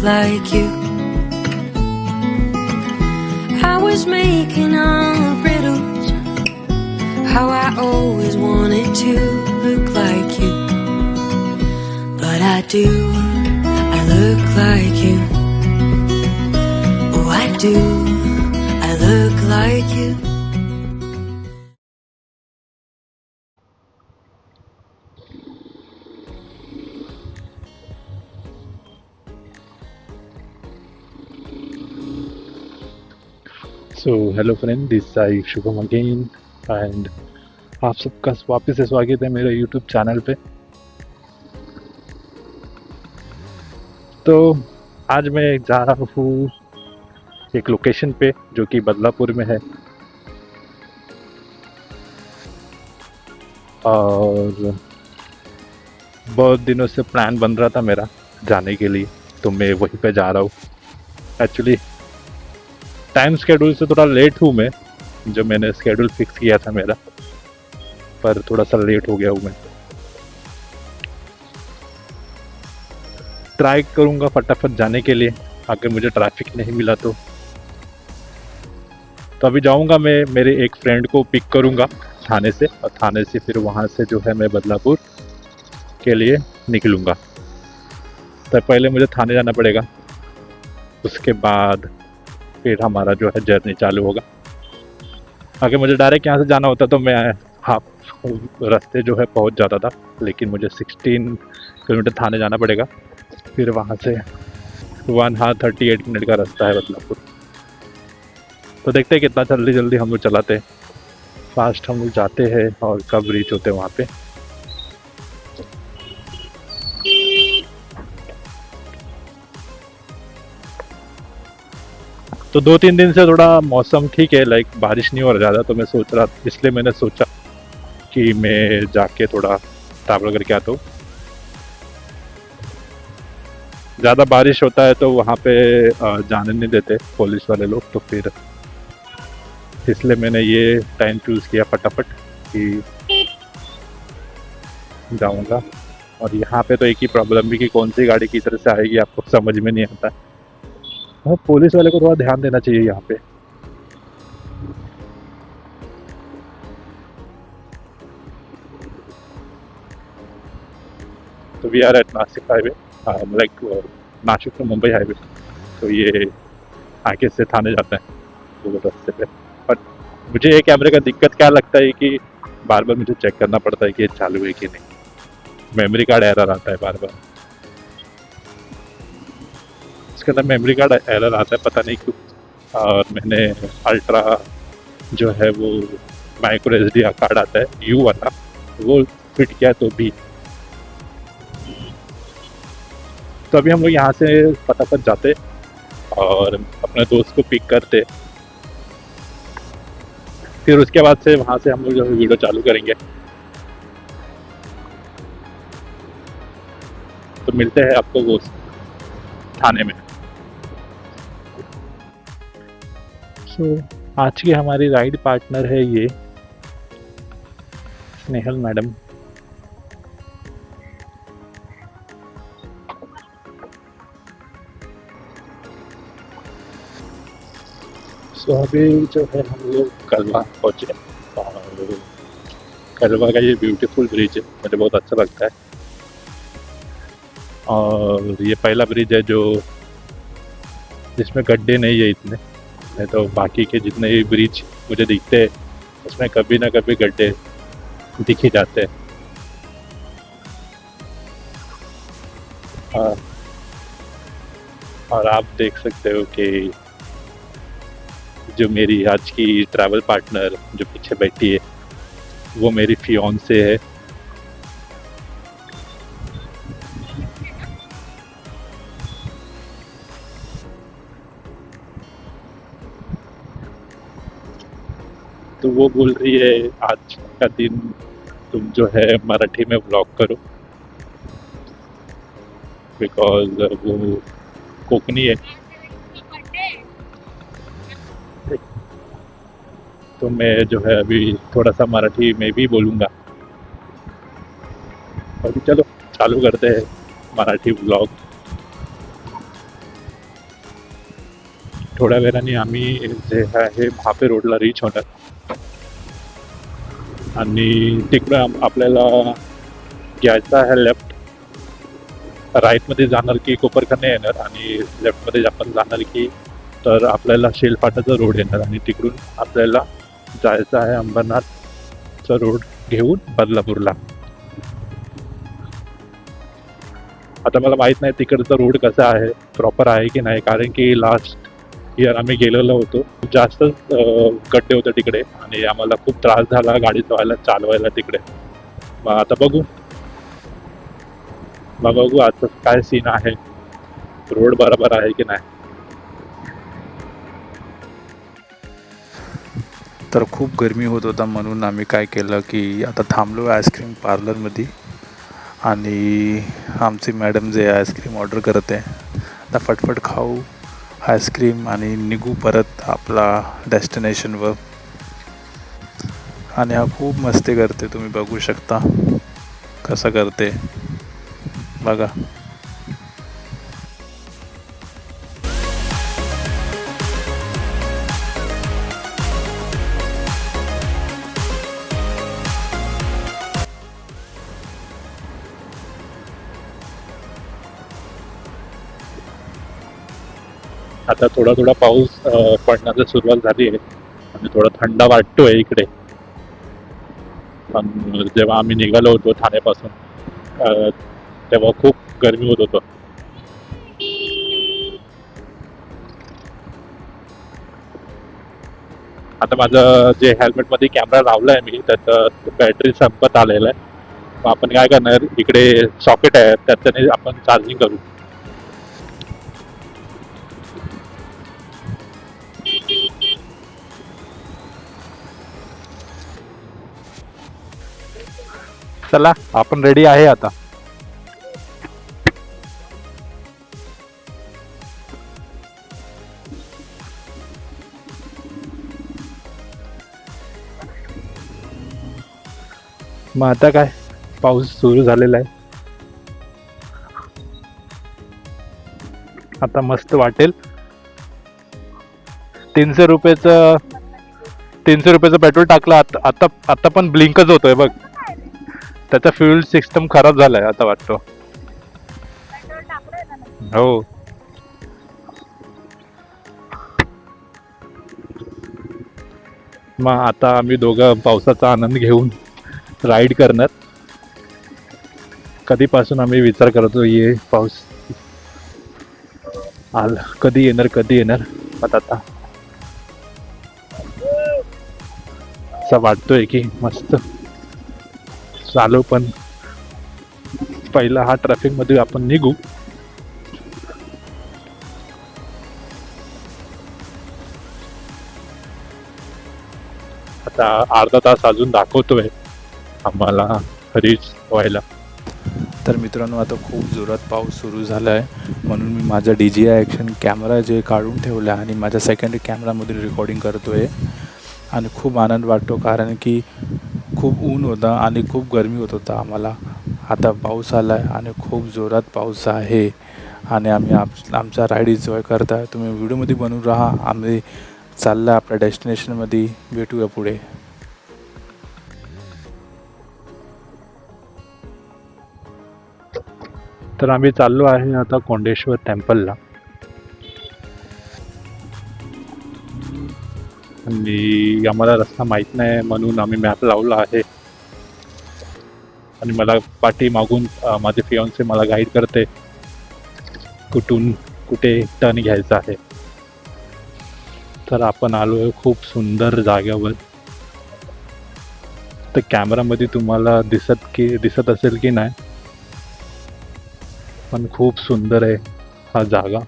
like you? I was making all riddles. How I always wanted to look like you. But I do, I look like you. Oh, I do, I look like you. So hello friend, this Sai Shubham again, and आप सबका वापस से स्वागत है मेरे YouTube channel पे। तो आज मैं जा रहा हूँ एक लोकेशन पे, जो कि बदलापुर में है। और बहुत दिनों से प्लान बन रहा था मेरा जाने के लिए तो मैं वहीं पे जा रहा हूँ। एक्चुअली टाइम स्केड्यूल से थोड़ा लेट हूँ मैं जो मैंने स्केड्यूल फिक्स किया था मेरा, पर थोड़ा सा लेट हो गया हूँ मैं। ट्राई करूँगा फटाफट जाने के लिए अगर मुझे ट्रैफ़िक नहीं मिला तो। तो अभी जाऊँगा मैं, मेरे एक फ्रेंड को पिक करूँगा थाने से, और थाने से फिर वहाँ से जो है मैं बदलापुर के लिए निकलूँगा। तो पहले मुझे थाने जाना पड़ेगा, उसके बाद फिर हमारा जो है जर्नी चालू होगा। अगर मुझे डायरेक्ट यहाँ से जाना होता तो मैं हाफ़ रास्ते जो है पहुँच जाता था, लेकिन मुझे 16 किलोमीटर थाने जाना पड़ेगा। फिर वहाँ से वन हाँ थर्टी एट मिनट का रास्ता है बदलापुर। तो देखते हैं कितना जल्दी जल्दी हम लोग चलाते हैं। फास्ट हम लोग जाते हैं और कब रीच होते हैं वहाँ पे। तो दो तीन दिन से थोड़ा मौसम ठीक है लाइक बारिश नहीं हो रहा ज़्यादा तो मैं सोच रहा, इसलिए मैंने सोचा कि मैं जाके थोड़ा ट्रैवल करके आता हूँ ज़्यादा बारिश होता है तो वहाँ पे जाने नहीं देते पुलिस वाले लोग तो फिर इसलिए मैंने ये टाइम चूज़ किया फटाफट कि जाऊँगा। और यहाँ पे तो एक ही प्रॉब्लम भी कि कौन सी गाड़ी की तरह से आएगी, आपको समझ में नहीं आता। हाँ पुलिस वाले को थोड़ा ध्यान देना चाहिए यहाँ पे। तो we are at Nashik highway like Nashik to Mumbai highway तो ये आगे से थाने जाते हैं रास्ते पे बट मुझे ये कैमरे का दिक्कत क्या लगता है कि बार बार मुझे चेक करना पड़ता है कि ये चालू है कि नहीं। मेमोरी कार्ड एरर आता है बार बार। इसके अंदर मेमोरी कार्ड एरर आता है, पता नहीं क्यों। और मैंने अल्ट्रा जो है वो माइक्रो एस डी कार्ड आता है यू वाला, वो फिट किया तो भी। तो अभी हम लोग यहाँ से फटाफट जाते और अपने दोस्त को पिक करते फिर उसके बाद से वहाँ से हम लोग जो है वीडियो चालू करेंगे। तो मिलते हैं आपको वो थाने में। सो, आज की हमारी राइड पार्टनर है ये, स्नेहल मैडम। सो, अभी जो है हम लोग कलवा पहुँचे और कलवा का ये ब्यूटीफुल ब्रिज है, मुझे बहुत अच्छा लगता है। और ये पहला ब्रिज है जो, जिसमें गड्ढे नहीं है इतने। नहीं तो बाकी के जितने भी ब्रिज मुझे दिखते हैं उसमें कभी ना कभी गड्ढे दिख ही जाते हैं। और, और आप देख सकते हो कि जो मेरी आज की ट्रैवल पार्टनर जो पीछे बैठी है वो मेरी फियोन से है। तो वो बोल रही है, आज का दिन तुम जो है मराठी में ब्लॉग करो. बिकॉज़ वो कोकनी है। तो मैं जो है अभी थोड़ा सा मराठी में भी बोलूँगा। अभी चलो, चालू करते हैं मराठी ब्लॉग थोड्या वेळाने आम्ही जे आहे भापे रोडला रीच होणार आणि तिकडं आपल्याला घ्यायचा आहे लेफ्ट राईटमध्ये जाणार की कोपरखाने येणार आणि लेफ्टमध्ये आपण जाणार की तर आपल्याला शेलफाटाचा रोड येणार आणि तिकडून आपल्याला जायचं आहे अंबरनाथचा रोड घेऊन बदलापूरला. आता मला माहीत नाही तिकडचा रोड कसा आहे प्रॉपर आहे की नाही? कारण की लास्ट यार आम्ही गेलेलो होतो. जास्त गड्डे होते तिकडे. आणि आम्हाला खूप त्रास झाला गाडी धुवायला चालवायला तिकडे. मग आता बघू. मग बघू आता काय सीन आहे. रोड बरोबर आहे की नाही? तर खूप गरमी होत होता म्हणून आम्ही काय केलं की आता थांबलो आईस्क्रीम पार्लरमध्ये आणि आमची मॅडम जे आईस्क्रीम ऑर्डर करत आहे आता फटफट खाऊ. आईस्क्रीम आणि निघू परत आपला डेस्टिनेशनवर. आणि हा खूप मस्ती करते तुम्ही बघू शकता. कसं करते. बघा. आता थोडा थोडा पाऊस पडण्याची सुरुवात झाली आहे. आणि थोडा थंड वाटतोय इकडे. पण जेव्हा आम्ही निघालो होतो ठाण्यापासून तेव्हा खूप गरमी होत होतं. आता माझं जे हेल्मेटमध्ये कॅमेरा लावला आहे मी त्याचं बॅटरी संपत आलेलं आहे. मग आपण काय करणार इकडे सॉकेट आहे त्याच्याने आपण चार्जिंग करू. चला आपण रेडी आहे आता. मग आता काय? पाऊस सुरू झालेला आहे. आता मस्त वाटेल. तीनशे रुपयाचं तीनशे रुपयाचं पेट्रोल टाकलं आता आता आता पण ब्लिंकच होतोय बघ. त्याचा फ्युल सिस्टम खराब झालाय आता वाटतो. हो. मग आता आम्ही दोघं पावसाचा आनंद घेऊन राईड करणार. कधीपासून आम्ही विचार करतो ये पाऊस. आला कधी येणार कधी येणार? आता आता. असं वाटतोय की मस्त. चालू पण पहिला हा ट्रॅफिकमध्ये आपण निघू. आता अर्धा तास अजून दाखवतोय आम्हाला रीच व्हायला. तर मित्रांनो आता खूप जोरात पाऊस सुरू झाला आहे म्हणून मी माझा D J I action camera जे काढून ठेवला आहे आणि माझ्या सेकंडरी कॅमेरामधून रेकॉर्डिंग करतो आहे आणि खूप आनंद वाटतो कारण की खूप ऊन होता आणि खूप गरमी होत होता. आम्हाला आता पाऊस आला आहे आणि खूप जोरात पाऊस आहे. आणि आम्ही आप आमचा राईड एन्जॉय आहे तुम्ही व्हिडिओमध्ये बनवून राहा. आम्ही चाललं आपल्या डेस्टिनेशनमध्ये भेटूया पुढे. तर आम्ही चाललो आहे आता कोंडेश्वर टेम्पलला आणि आम्हाला रस्ता माहीत नाही म्हणून आम्ही मॅप लावला आहे. आणि मला पाठी मागून माझे फियॉन्से मला गाईड करते कुठून कुठे टर्न घ्यायचा आहे. तर आपण आलो आहे खूप सुंदर जागेवर. तर कॅमेरामध्ये तुम्हाला दिसत की दिसत असेल की नाही पण खूप सुंदर आहे हा जागा.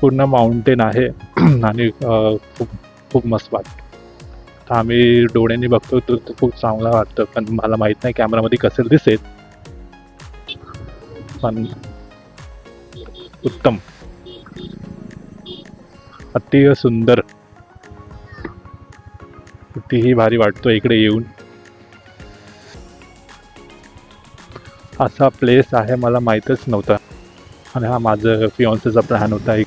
पूर्ण माउंटेन आहे. आणि खूप खूप मस्त वाटतं. आता आम्ही डोळ्यांनी बघतो तर खूप चांगला वाटतं पण मला माहीत नाही कॅमेरामध्ये कसं दिसेल. पण उत्तम. अति सुंदर. कितीही भारी वाटतो इकडे येऊन. असा प्लेस आहे मला माहीतच नव्हता. आणि हा माझं फिओन्सेचा प्लॅन होता एक.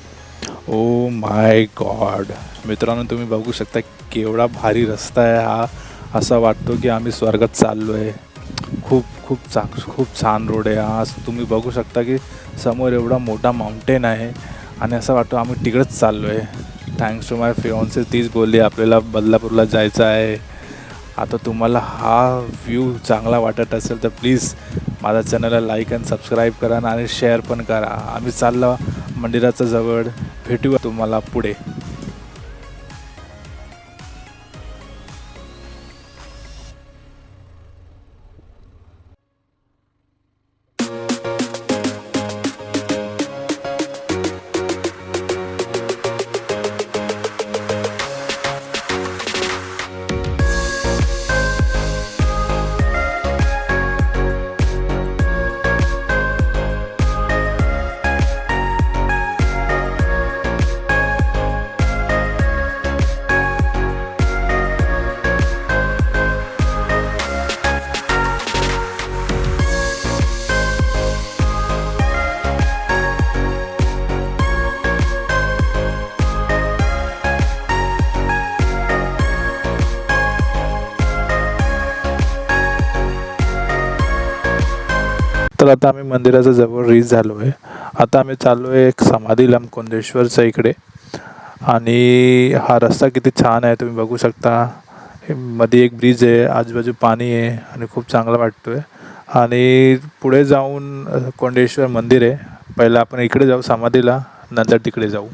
ओ माय गॉड मित्रांनो तुम्ही बघू शकता केवढा भारी रस्ता आहे हा. असा वाटतो की आम्ही स्वर्गात चाललो आहे खूप खूप चा खूप छान रोड आहे हा. तुम्ही बघू शकता की समोर एवढा मोठा माउंटेन आहे आणि असं वाटतो आम्ही तिकडेच चाललो आहे थँक्स टू माय फिओन्से तीच बोलली आपल्याला बदलापूरला जायचं आहे. आता तुम्हाला हा व्ह्यू चांगला वाटत असेल तर प्लीज माझ्या चॅनलला लाईक अँड सबस्क्राईब करा आणि शेअर पण करा. आम्ही चाललो मंदिराच्या जवळ. भेटूया तुम्हाला पुढे. तर आता आम्ही मंदिराच्या जवळ रीच झालो आहे आता आम्ही चाललो आहे एक समाधीला कोंदेश्वरच्या इकडे. आणि हा रस्ता किती छान आहे तुम्ही बघू शकता. मध्ये एक ब्रिज आहे आजूबाजू पाणी आहे आणि खूप चांगला वाटतो आहे आणि पुढे जाऊन कोंडेश्वर मंदिर आहे. पहिलं आपण इकडे जाऊ समाधीला नंतर तिकडे जाऊ.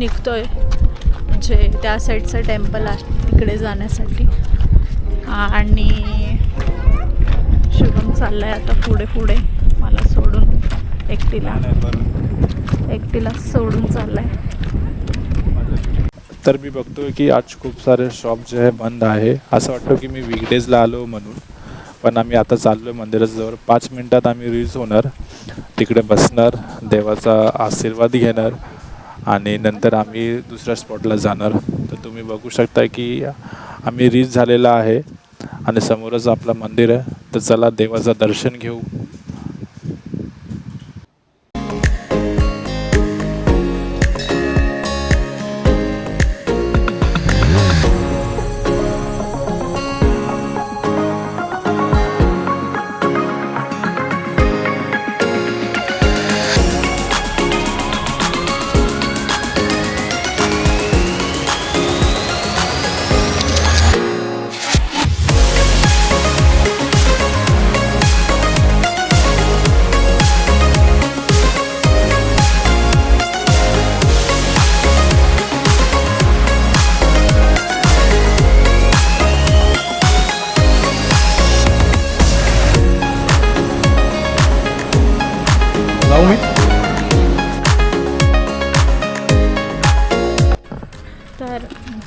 निघतोय. जे त्या साईडचं टेम्पल आहे तिकडे जाण्यासाठी. आणि शुभम आहे आता पुढे पुढे. मला सोडून एकटीला. एकटीला सोडून चाललाय. तर मी बघतोय की आज खूप सारे शॉप जे आहे बंद आहे. असं वाटतं की मी विकडेजला आलो म्हणून. पण आम्ही आता चाललो आहे मंदिराच्या जवळ. पाच मिनटात आम्ही रीच होणार. तिकडे बसणार देवाचा आशीर्वाद घेणार. आणि नंतर आम्ही दुसऱ्या स्पॉटला जाणार. तर तुम्ही बघू शकता की आम्ही रीच झालेला आहे. आणि समोरच आपलं मंदिर आहे. तर चला देवाचं दर्शन घेऊ.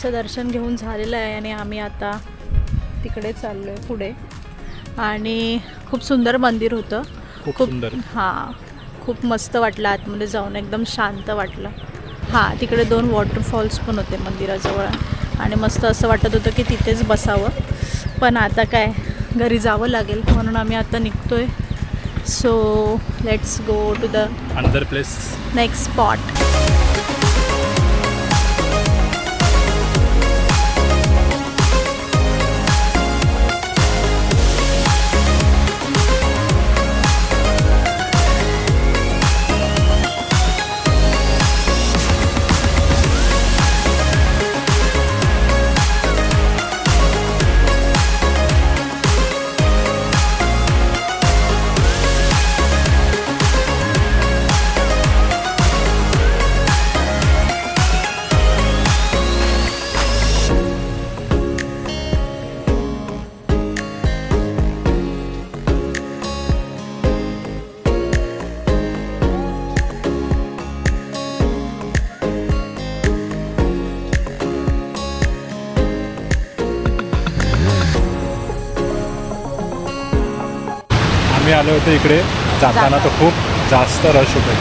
आमचं दर्शन घेऊन झालेलं आहे आणि आम्ही आता तिकडे चाललो आहे पुढे. आणि खूप सुंदर मंदिर होतं. खूप सुंदर. हां खूप मस्त वाटलं आतमध्ये जाऊन एकदम शांत वाटलं. हां तिकडे दोन वॉटरफॉल्स पण होते मंदिराजवळ. आणि मस्त असं वाटत होतं की तिथेच बसावं. पण आता काय घरी जावं लागेल म्हणून आम्ही आता निघतोय. So let's go to the another place next spot आलो होतो इकडे. जाताना तर खूप जास्त रश होतं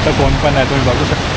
आता कोण पण नाही तुम्ही बघू शकता.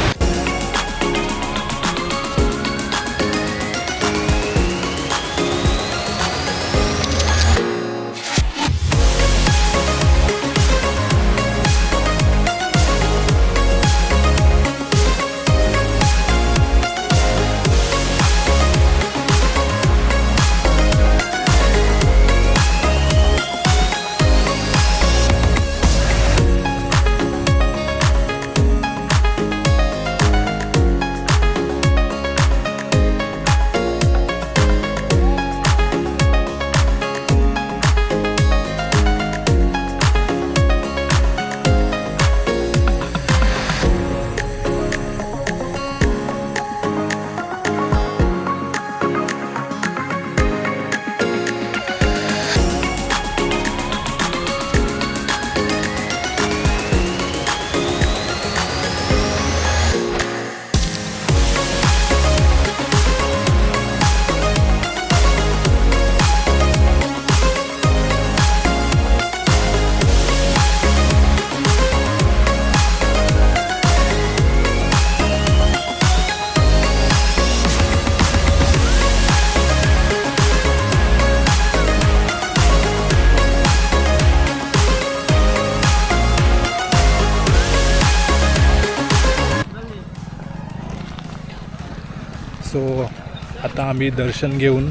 आम्ही दर्शन घेऊन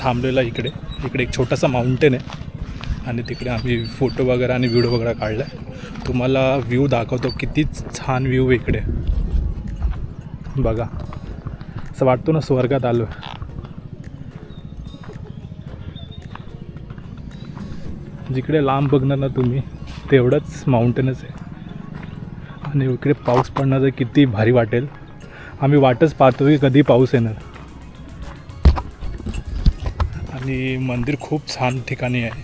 थांबलेला इकडे. इकडे एक छोटासा माउंटेन आहे. आणि तिकडे आम्ही फोटो वगैरे आणि व्हिडिओ वगैरे काढला आहे तुम्हाला व्ह्यू दाखवतो. किती छान व्ह्यू आहे इकडे. बघा. असं वाटतो ना स्वर्गात आलो जिकडे लांब बघणार ना तुम्ही तेवढंच माउंटेनच आहे. आणि इकडे पाऊस पडणार तर किती भारी वाटेल. आम्ही वाटच पाहतो की कधी पाऊस येणार. आणि मंदिर खूप छान ठिकाणी आहे.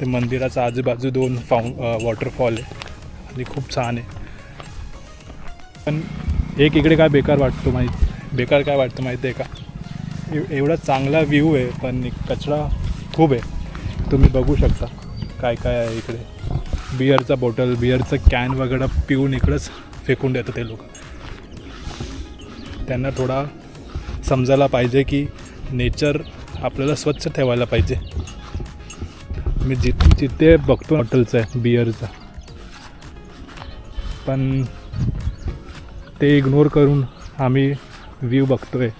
ते मंदिराचा आजूबाजू दोन फाऊ वॉटरफॉल आहे आणि खूप छान आहे. पण एक इकडे काय बेकार वाटतो माहीत बेकार काय वाटतं माहिती आहे का? एव एवढा चांगला व्ह्यू आहे पण कचरा खूप आहे. तुम्ही बघू शकता काय काय आहे इकडे. बिअरचा बॉटल बिअरचं कॅन वगैरे पिऊन इकडंच फेकून देतात ते लोक. त्यांना थोडा समजायला पाहिजे की नेचर आपल्याला स्वच्छ ठेवायला पाहिजे. मी जिथे जिथे बघतो हॉटेलचं आहे बिअरचं पण ते इग्नोर करून आम्ही व्ह्यू बघतो आहे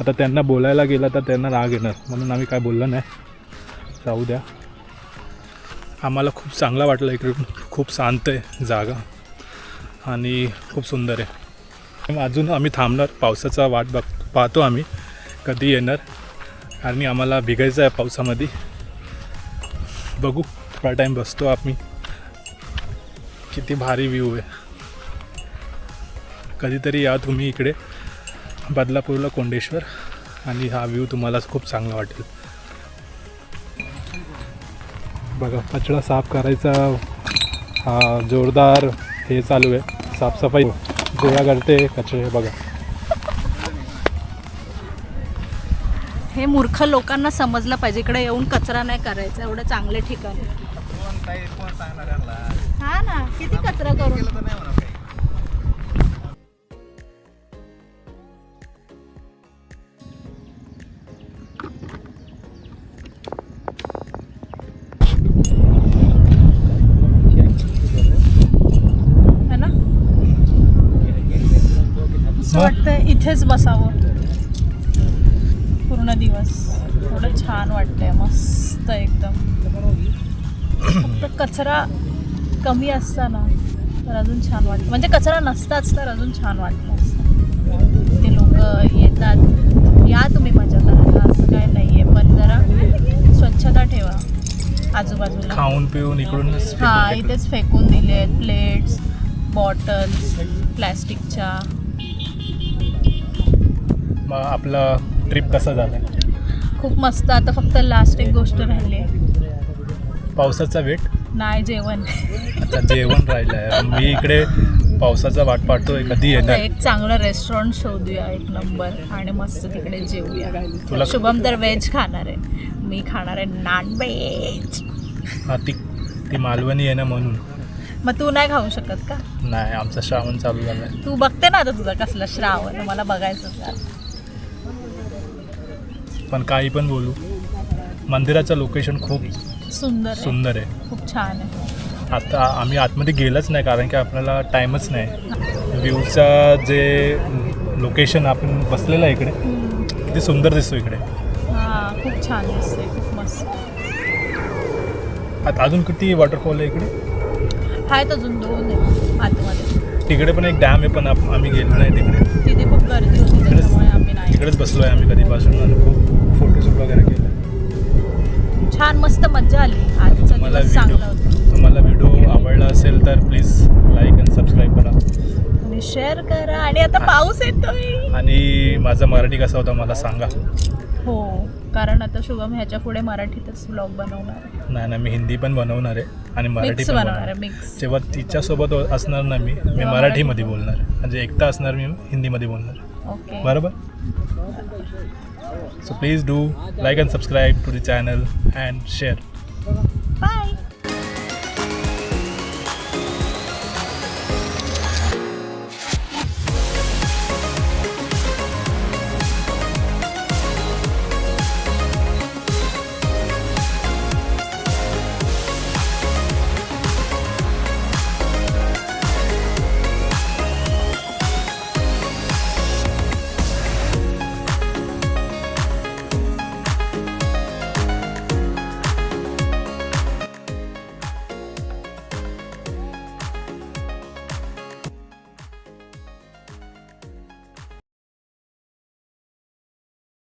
आता त्यांना बोलायला गेलं तर त्यांना राग येणार. म्हणून आम्ही काय बोललं नाही. जाऊ द्या. आम्हाला खूप चांगला वाटलं इकडून. खूप शांत आहे जागा. आणि खूप सुंदर आहे. अजून आम्ही थांबणार. पावसाचा वाट बघ पाहतो आम्ही. कधी येणार. आणि आम्हाला भिगायचं आहे पावसामध्ये. बघू थोडा टाईम बसतो आम्ही. किती भारी व्ह्यू आहे. कधीतरी या तुम्ही इकडे बदलापूरला कोंडेश्वर. आणि हा व्ह्यू तुम्हाला खूप चांगला वाटेल. बघा कचरा साफ करायचा हा जोरदार हे चालू आहे. साफसफाई. गोळा करते कचरे बघा. हे मूर्ख लोकांना समजलं पाहिजे. इकडे येऊन कचरा नाही करायचा एवढं चांगले ठिकाण. हा ना किती कचरा करून. है वाटतं इथेच बसावं. पूर्ण दिवस. थोडं छान वाटतंय मस्त एकदम. फक्त कचरा कमी असता ना तर अजून छान वाटतं. म्हणजे कचरा नसताच तर अजून छान वाटलं असतं. ते लोक येतात. या तुम्ही मजा करायला असं काय नाही आहे पण जरा स्वच्छता ठेवा. आजूबाजूला. खाऊन पिऊन इकडूनच हा. इथेच फेकून दिले आहेत प्लेट्स बॉटल्स प्लॅस्टिकच्या मग आपला ट्रिप कसा झाला? खूप मस्त. आता फक्त लास्ट एक गोष्ट राहिली पावसाचा वेट? नाही जेवण. आता जेवण राहिलं आहे मी इकडे पावसाचा वाट पाहतोय कधी येणार. एक चांगलं रेस्टॉरंट शोधूया एक नंबर आणि मस्त तिकडे जेवूया. तुला शुभम तर व्हेज खाणार आहे. मी खाणार आहे नॉन व्हेज हा ती ती मालवणी आहे ना म्हणून. मग तू नाही खाऊ शकत का? नाही आमचा श्रावण चालू झाला तू बघते ना आता तुझा कसला श्रावण. मला बघायचं पण काही पण बोलू. मंदिराचं लोकेशन खूप सुंदर आहे. सुंदर आहे. खूप छान आहे. आता आम्ही आतमध्ये गेलंच नाही कारण की आपल्याला टाईमच नाही. व्ह्यूचा जे लोकेशन आपण बसलेलं आहे इकडे किती सुंदर दिसतो इकडे. हा खूप छान दिसते खूप मस्त. आता अजून किती वॉटरफॉल आहे इकडे? आहेत अजून दोन आहे आतमध्ये. तिकडे पण एक डॅम आहे पण आम्ही गेलो नाही तिकडे. तिथे खूप गर्दी होती तिकडेच बसलो आहे आम्ही कधीपासून खूप फोटोशूट वगैरे केलं छान मस्त मजा आली. आजचा दिवस व्हिडिओ चांगला होता. तुम्हाला व्हिडिओ आवडला असेल तर प्लीज लाईक आणि सबस्क्राईब करा. आणि शेअर करा. आणि आता पाऊस येतोय. आणि माझा मराठी कसा होता मला सांगा. हो कारण आता शुभम ह्याच्या पुढे मराठीतच ब्लॉग बनवणार नाही ना मी हिंदी पण बनवणार आहे आणि मराठी पण बनवणार आहे. मिक्स जेव्हा तिच्यासोबत असणार ना मी मी मराठीमध्ये बोलणार म्हणजे एकटा असणार मी हिंदीमध्ये बोलणार ओके. बरोबर? So please do like and subscribe to the channel and share. Bye.